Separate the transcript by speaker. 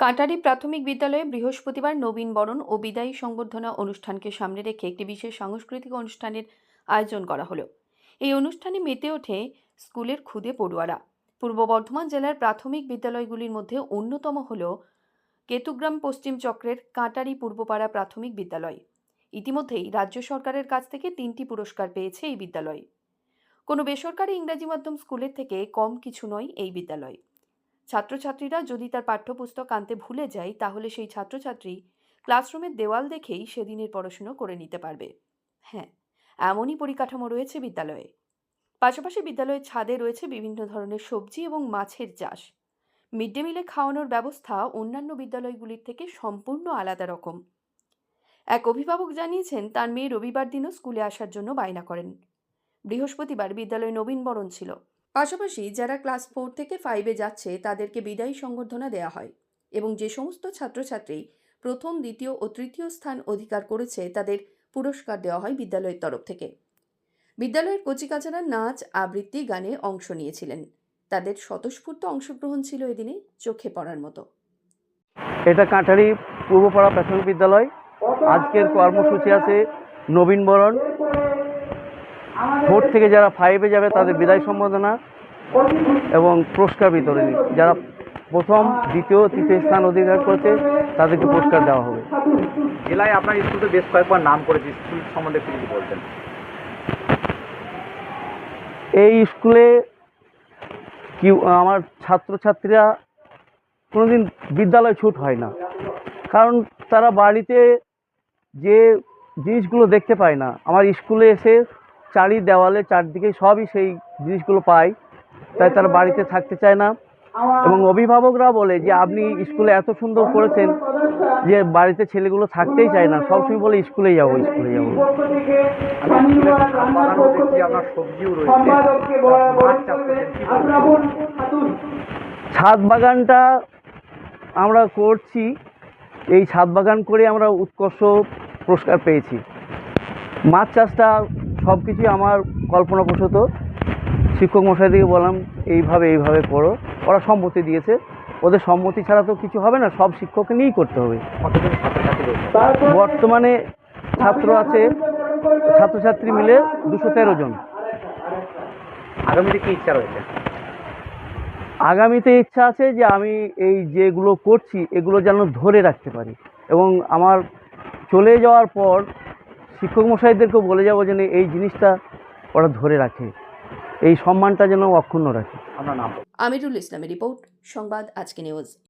Speaker 1: কাটারি প্রাথমিক বিদ্যালয়ে বৃহস্পতিবার নবীন বরণ ও বিদায়ী সংবর্ধনা অনুষ্ঠানকে সামনে রেখে একটি বিশেষ সাংস্কৃতিক অনুষ্ঠানের আয়োজন করা হলো। এই অনুষ্ঠানে মেতে ওঠে স্কুলের খুদে পড়ুয়ারা। পূর্ব বর্ধমান জেলার প্রাথমিক বিদ্যালয়গুলির মধ্যে অন্যতম হল কেতুগ্রাম পশ্চিম চক্রের কাটারি পূর্বপাড়া প্রাথমিক বিদ্যালয়। ইতিমধ্যেই রাজ্য সরকারের কাছ থেকে তিনটি পুরস্কার পেয়েছে এই বিদ্যালয়। কোনো বেসরকারি ইংরাজি মাধ্যম স্কুলের থেকে কম কিছু নয় এই বিদ্যালয়। ছাত্রছাত্রীরা যদি তার পাঠ্যপুস্তক আনতে ভুলে যায়, তাহলে সেই ছাত্রছাত্রী ক্লাসরুমের দেওয়াল দেখেই সেদিনের পড়াশুনো করে নিতে পারবে। হ্যাঁ এমনই পরিকাঠামো রয়েছে বিদ্যালয়ে। পাশাপাশি বিদ্যালয়ের ছাদে রয়েছে বিভিন্ন ধরনের সবজি এবং মাছের চাষ। মিড ডে মিলে খাওয়ানোর ব্যবস্থা অন্যান্য বিদ্যালয়গুলির থেকে সম্পূর্ণ আলাদা রকম। এক অভিভাবক জানিয়েছেন, তার মেয়ে রবিবার দিনও স্কুলে আসার জন্য বায়না করেন। বৃহস্পতিবার বিদ্যালয়ে নবীনবরণ ছিল। পাশাপাশি যারা ক্লাস ফোর থেকে ফাইভে যাচ্ছে, তাদেরকে বিদায়ী সংবর্ধনা দেওয়া হয় এবং যে সমস্ত ছাত্রছাত্রী প্রথম, দ্বিতীয় ও তৃতীয় স্থান অধিকার করেছে, তাদের পুরস্কার দেওয়া হয় বিদ্যালয়ের তরফ থেকে। বিদ্যালয়ের কচিকাচারা নাচ, আবৃত্তি, গানে অংশ নিয়েছিলেন। তাদের স্বতঃস্ফূর্ত অংশগ্রহণ ছিল এদিনে চোখে পড়ার মতো।
Speaker 2: এটা কাঁঠারি পূর্বপাড়া প্রাথমিক বিদ্যালয়। আজকের কর্মসূচি আছে নবীনবরণ ফোর থেকে যারা ফাইভে যাবে তাদের বিদায় সম্বোধনা এবং পুরস্কার বিতরণী। যারা প্রথম দ্বিতীয় তৃতীয় স্থান অধিকার করেছে তাদেরকে পুরস্কার দেওয়া হবে।
Speaker 3: জেলায় আপনার স্কুল বেশ কয়েকবার নাম করেছে স্কুল সম্বন্ধে একটু যদি বলতেন।
Speaker 2: এই স্কুলে কি আমার ছাত্রছাত্রীরা কোনোদিন বিদ্যালয় ছুট হয় না। কারণ তারা বাড়িতে যে জিনিসগুলো দেখতে পায় না। আমার স্কুলে এসে চারি দেওয়ালে চারদিকে সবই সেই জিনিসগুলো পায় তাই তারা বাড়িতে থাকতে চায় না। এবং অভিভাবকরা বলে যে, আপনি স্কুলে এত সুন্দর করেছেন যে, বাড়িতে ছেলেগুলো থাকতেই চায় না। সবসময় বলে স্কুলে যাব স্কুলে যাব? ছাদ বাগানটা আমরা করছি। এই ছাদ বাগান করে আমরা উৎকর্ষ পুরস্কার পেয়েছি। মাছ চাষটা সব কিছুই আমার কল্পনাপ্রসূত শিক্ষক মশাইদিকে বললাম এইভাবে এইভাবে করো। ওরা সম্মতি দিয়েছে। ওদের সম্মতি ছাড়া তো কিছু হবে না সব শিক্ষককে নিয়েই করতে হবে। বর্তমানে ছাত্র আছে ছাত্রছাত্রী মিলে দুশো তেরো জন।
Speaker 3: আগামীতে কি ইচ্ছা রয়েছে?
Speaker 2: আগামীতে ইচ্ছা আছে যে আমি এই যেগুলো করছি এগুলো যেন ধরে রাখতে পারি। এবং আমার চলে যাওয়ার পর শিক্ষক মশাইদেরকেও বলে যাব যেন এই জিনিসটা ওরা ধরে রাখে। এই সম্মানটা যেন অক্ষুণ্ণ রাখে।
Speaker 1: আমিরুল ইসলামের রিপোর্ট সংবাদ আজকে নিউজ।